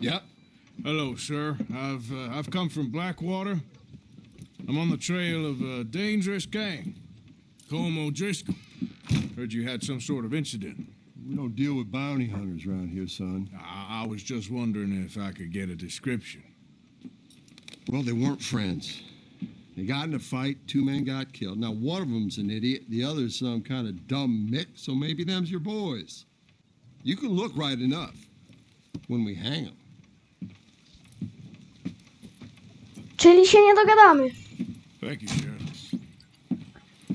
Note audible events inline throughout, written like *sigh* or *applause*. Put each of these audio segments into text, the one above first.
Yep. Hello, sir. I've uh, I've come from Blackwater. I'm on the trail of a dangerous gang. Colm O'Driscoll. Heard you had some sort of incident. We don't deal with bounty hunters around here, son. I, I was just wondering if I could get a description. Well, they weren't friends. They got in a fight, two men got killed. Now, one of them's an idiot, the other's some kind of dumb mick, so maybe them's your boys. You can look right enough when we hang them. Czyli się nie dogadamy.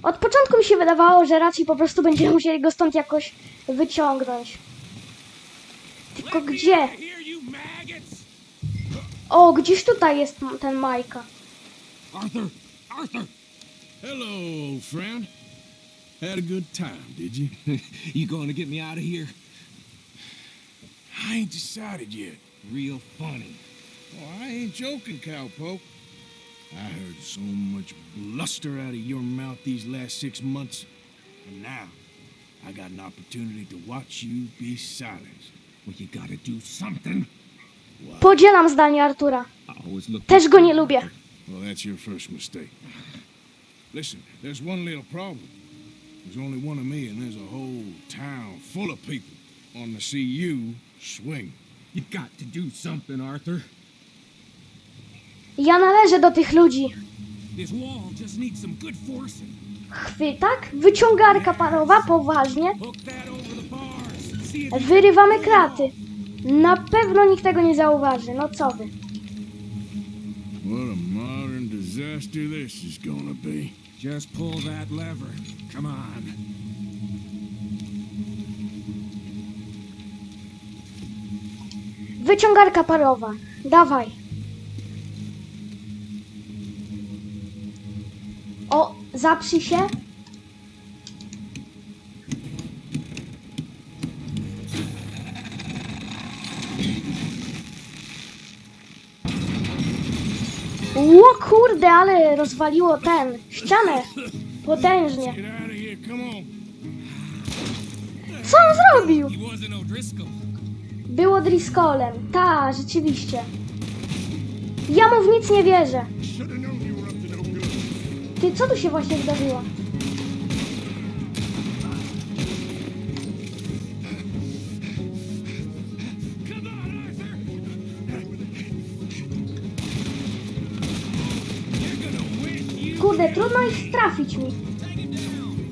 Od początku mi się wydawało, że raczej po prostu będziemy musieli go stąd jakoś wyciągnąć. Tylko gdzie? O, gdzieś tutaj jest ten Majka. Arthur! Arthur! Hello, friend. Had a good time, did you? *laughs* You going to get me out of here? I ain't decided yet. Real funny. Oh, I ain't joking, cowpoke. I heard so much bluster out of your mouth these last six months, and now I got an opportunity to watch you be silenced. Well, you gotta do something. Podzielam zdanie Artura. I always look. Też go nie lubię. Well, that's your first mistake. Listen, there's one little problem. There's only one of me, and there's a whole town full of people on to see you swing. You got to do something, Arthur. Ja należę do tych ludzi. Chwytak? Wyciągarka parowa? Poważnie? Wyrywamy kraty. Na pewno nikt tego nie zauważy. No co wy? What a modern disaster this is gonna be. Just pull that lever. Come on. Wyciągarka parowa. Dawaj. O, zaprzyj się. Ło kurde, ale rozwaliło ten, ścianę. Potężnie. Co on zrobił? Było Driscollem. Ta, rzeczywiście. Ja mu w nic nie wierzę. Ty, co tu się właśnie. You Kurde, trudno ich trafić mi.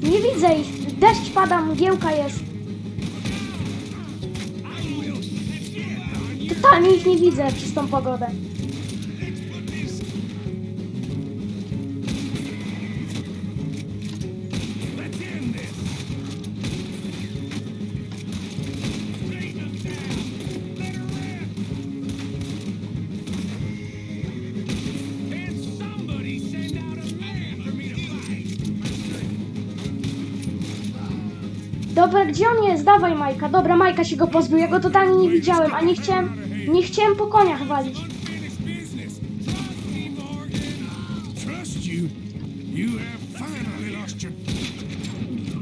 Nie widzę ich. Deszcz pada, mgiełka jest. Totalnie ich nie widzę przez tą pogodę. Dobra, gdzie on jest? Dawaj Majka. Dobra, Majka się go pozbył. Ja go totalnie nie widziałem, a nie chciałem, nie chciałem po koniach walić.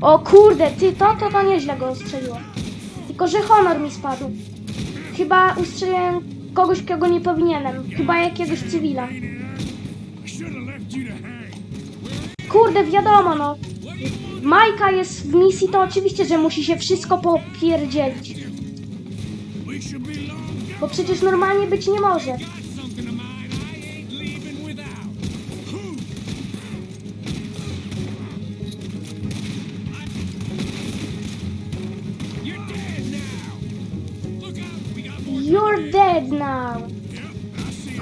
O kurde, ty to, to, to nieźle go ustrzeliło. Tylko, że honor mi spadł. Chyba ustrzeliłem kogoś, kogo nie powinienem. Chyba jakiegoś cywila. I should have left you to hang. Kurde, wiadomo no. Majka jest w misji, to oczywiście, że musi się wszystko popierdzielić. Bo przecież normalnie być nie może. You're dead now.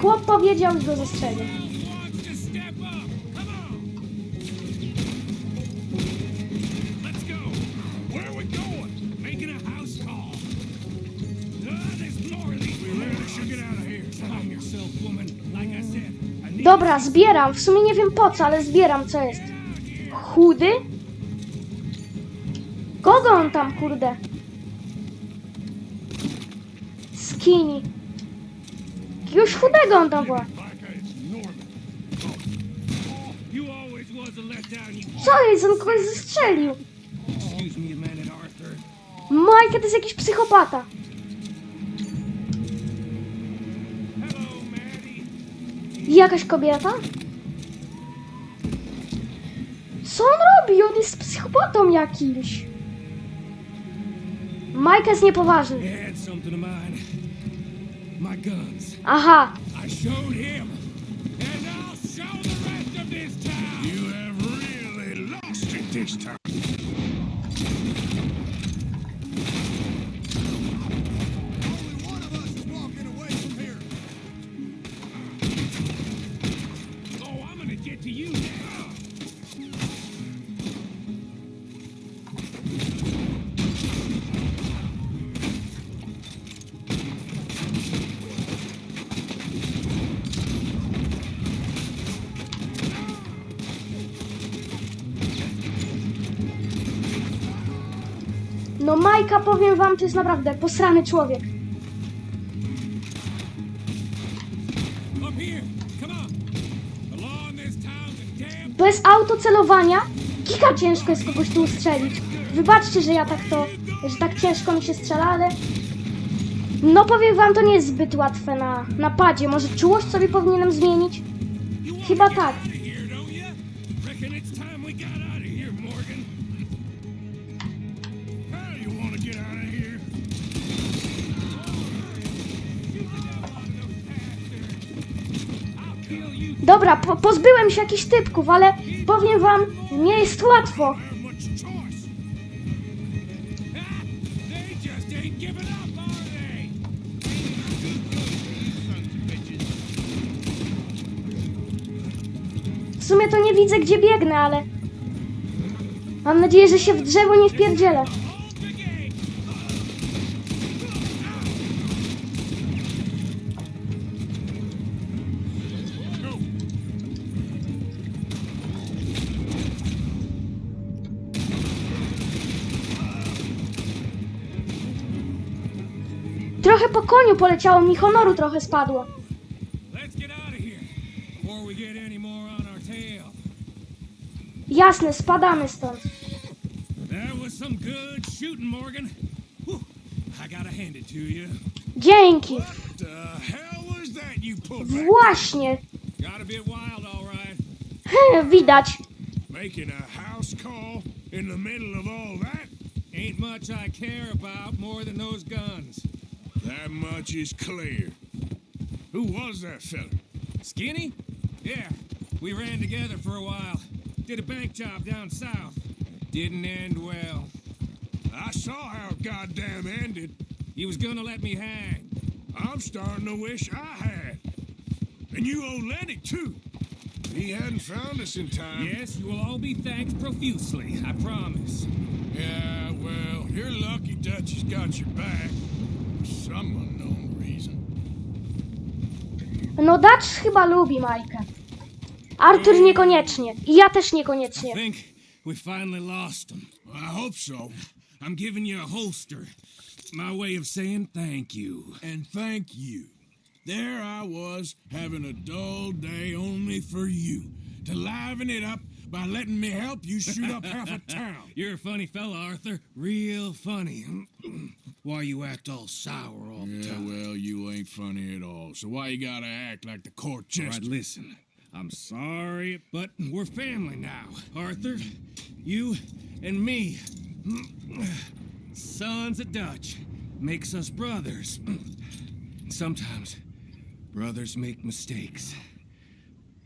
Look out, we got Dobra, zbieram. W sumie nie wiem po co, ale zbieram co jest. Chudy? Kogo on tam, kurde? Skinny. Jakiegoś chudego on tam była. Co jest? On kogoś zestrzelił. Majka to jest jakiś psychopata. Jakaś kobieta? Co on robi? On jest psychopatą jakimś. Mike jest niepoważny. Aha. You have really lost it this time. No Majka powiem wam, to jest naprawdę posrany człowiek. Bez autocelowania giga ciężko jest kogoś tu ustrzelić. Wybaczcie, że ja tak to, że tak ciężko mi się strzela, ale... No powiem wam, to nie jest zbyt łatwe na napadzie. Może czułość sobie powinienem zmienić? Chyba tak. Dobra, po pozbyłem się jakichś typków, ale powiem wam, nie jest łatwo. W sumie to nie widzę, gdzie biegnę, ale... Mam nadzieję, że się w drzewo nie wpierdzielę. Trochę po koniu poleciało mi, honoru trochę spadło. Jasne, spadamy stąd. Dzięki. Właśnie. *laughs* Widać. Making a house call in the middle of all that? Ain't much I care about more than those guns. That much is clear. Who was that fella? Skinny? Yeah, we ran together for a while. Did a bank job down south. Didn't end well. I saw how it goddamn ended. He was gonna let me hang. I'm starting to wish I had. And you owe Lenny, too. He hadn't found us in time. Yes, you will all be thanked profusely, I promise. Yeah, well, you're lucky Dutch has got your back. No Dutch chyba lubi Majkę. Artur niekoniecznie. I ja też niekoniecznie. think we finally lost him. I hope so. I'm giving you a holster. My way of saying thank you. And thank you. There I was, having a dull day only for you. To liven it up by letting me help you shoot up half a town. *laughs* You're a funny fella, Arthur. Real funny. *clears throat* why you act all sour all the time? Yeah, well, you ain't funny at all. So why you gotta act like the court jester? All right, listen. I'm sorry, but we're family now. Arthur, you and me. *clears throat* Sons of Dutch makes us brothers. *clears throat* Sometimes brothers make mistakes.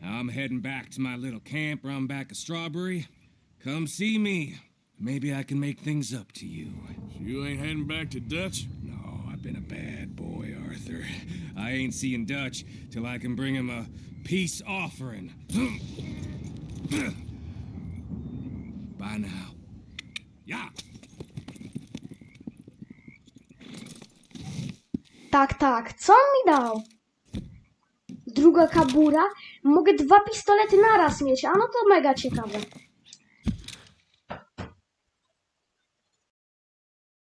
I'm heading back to my little camp around back of Strawberry. Come see me. Maybe I can make things up to you. You ain't heading back to Dutch? No, I've been a bad boy, Arthur. I ain't seeing Dutch till I can bring him a peace offering. Bye now. Yeah. Tak, tak. Co on mi dał? Druga kabura. Mogę dwa pistolety naraz mieć, a no to mega ciekawe.